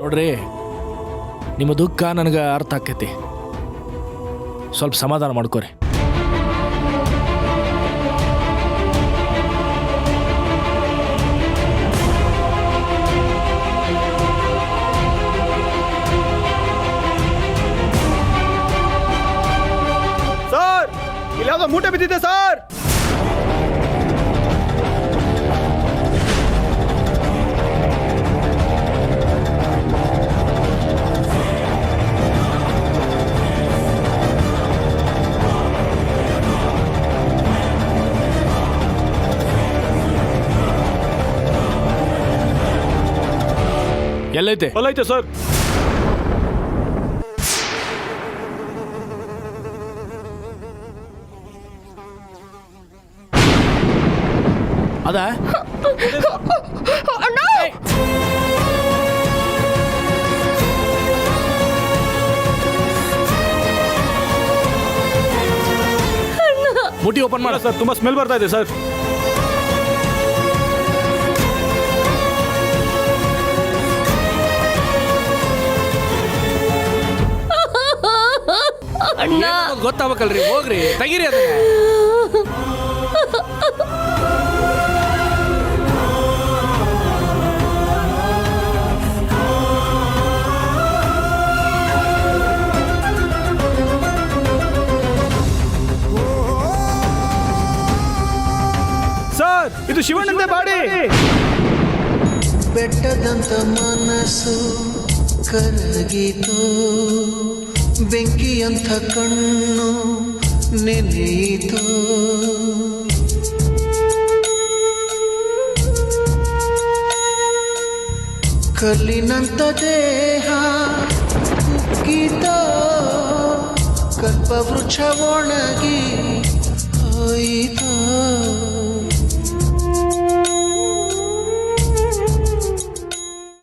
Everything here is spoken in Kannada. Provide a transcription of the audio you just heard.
ನೋಡ್ರಿ ನಿಮ್ಮ ದುಃಖ ನನಗೆ ಅರ್ಥ ಆಕೈತಿ. ಸ್ವಲ್ಪ ಸಮಾಧಾನ ಮಾಡ್ಕೋರಿ. ಸರ್ ಇಲ್ಲ ಮೂಟೆ ಬಿದ್ದಿದೆ ಸರ್. ಎಲ್ಲೈತೆ ಅಲ್ಲೈತೆ ಸರ್ ಅದ ಮುಟ್ಟಿ ಓಪನ್ ಮಾಡ ಸರ್ ತುಂಬಾ ಸ್ಮೆಲ್ ಬರ್ತಾ ಇದೆ ಸರ್ ಗೊತ್ತಾಗಬೇಕಲ್ರಿ ಹೋಗ್ರಿ ತೆಗಿರಿ ಅದನ್ನ. ಸರ್ ಇದು ಶಿವಣ್ಣಂದೇ ಬಾಡಿ. ಬೆಟ್ಟದಂತ ಮನಸ್ಸು ಕರಗಿತು. ಬೆಂಕಿಯಂಥ ಕಣ್ಣು ನೆನೆಯಿತು. ಕಲ್ಲಿನಂತ ದೇಹ ಕುಕ್ಕಿತೋ ಕಲ್ಪವೃಕ್ಷ ಒಣಗಿ ಹೋಯಿತೋ.